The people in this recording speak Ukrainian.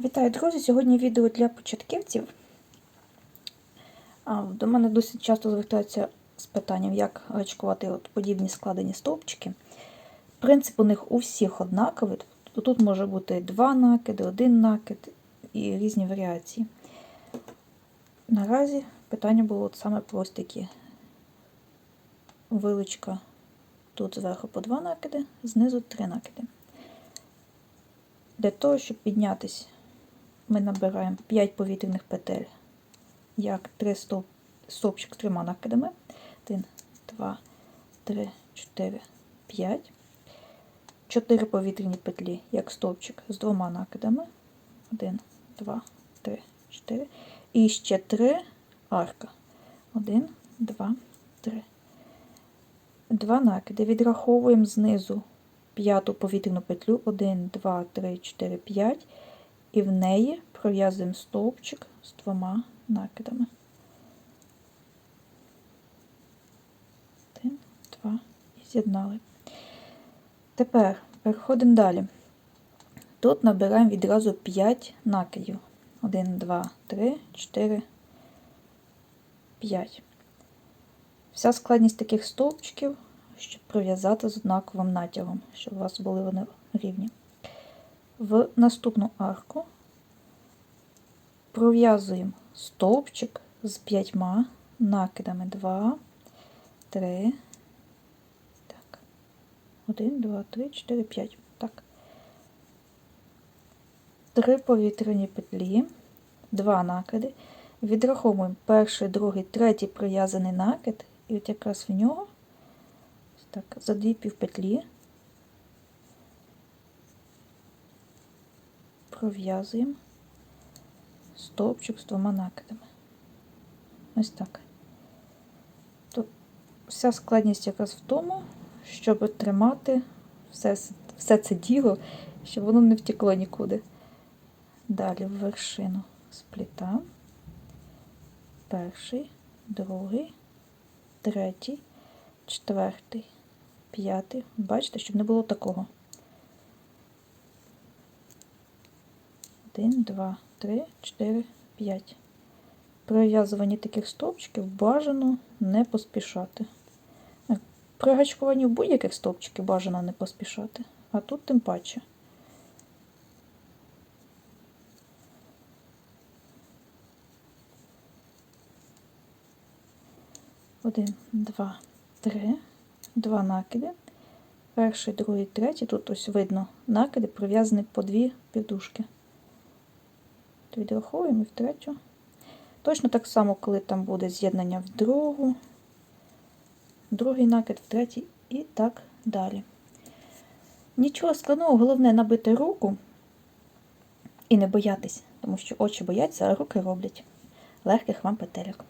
Вітаю, друзі! Сьогодні відео для початківців. До мене досить часто звертаються з питанням, як гачкувати от подібні складені стовпчики. Принцип у них у всіх однаковий. Тут може бути два накиди, один накид і різні варіації. Наразі питання було от саме про ось такі. Вилучка тут зверху по два накиди, знизу три накиди. Для того, щоб піднятися, ми набираємо 5 повітряних петель, як 3 стоп, стовпчик з трьома накидами. 1, 2, 3, 4, 5. 4 повітряні петлі, як стовпчик з двома накидами. 1, 2, 3, 4. І ще 3 арка. 1, 2, 3. Два накиди. Відраховуємо знизу п'яту повітряну петлю 1, 2, 3, 4, 5, і в неї пров'язуємо стовпчик з двома накидами. 1, 2 і з'єднали. Тепер переходимо далі. Тут набираємо відразу 5 накидів. 1, 2, 3, 4, 5. Вся складність таких стовпчиків щоб пров'язати з однаковим натягом, щоб у вас були вони рівні. В наступну арку пров'язуємо стовпчик з п'ятьма накидами 2, 3, так, 1, 2, 3, 4, 5. Так. Три повітряні петлі, два накиди. Відраховуємо перший, другий, третій прив'язаний накид, і от якраз в нього так, за дві півпетлі пров'язуємо стовпчик з двома накидами. Ось так. Тут вся складність якраз в тому, щоб тримати все, все це діло, щоб воно не втекло нікуди. Далі в вершину спліта. Перший, другий, третій, четвертий, п'ятий. Бачите, щоб не було такого. Один, два, три, чотири, п'ять. При в'язуванні таких стовпчиків бажано не поспішати. Е, При гачкуванні будь-яких стовпчиків бажано не поспішати, а тут тим паче. Один, два, три, два накиди. Перший, другий, третій. Тут ось видно накиди, прив'язані по дві півдушки. Відраховуємо і в третю. Точно так само, коли там буде з'єднання в другу, другий накид, в третій і так далі. Нічого складного, головне набити руку і не боятись, тому що очі бояться, а руки роблять легких вам петельок.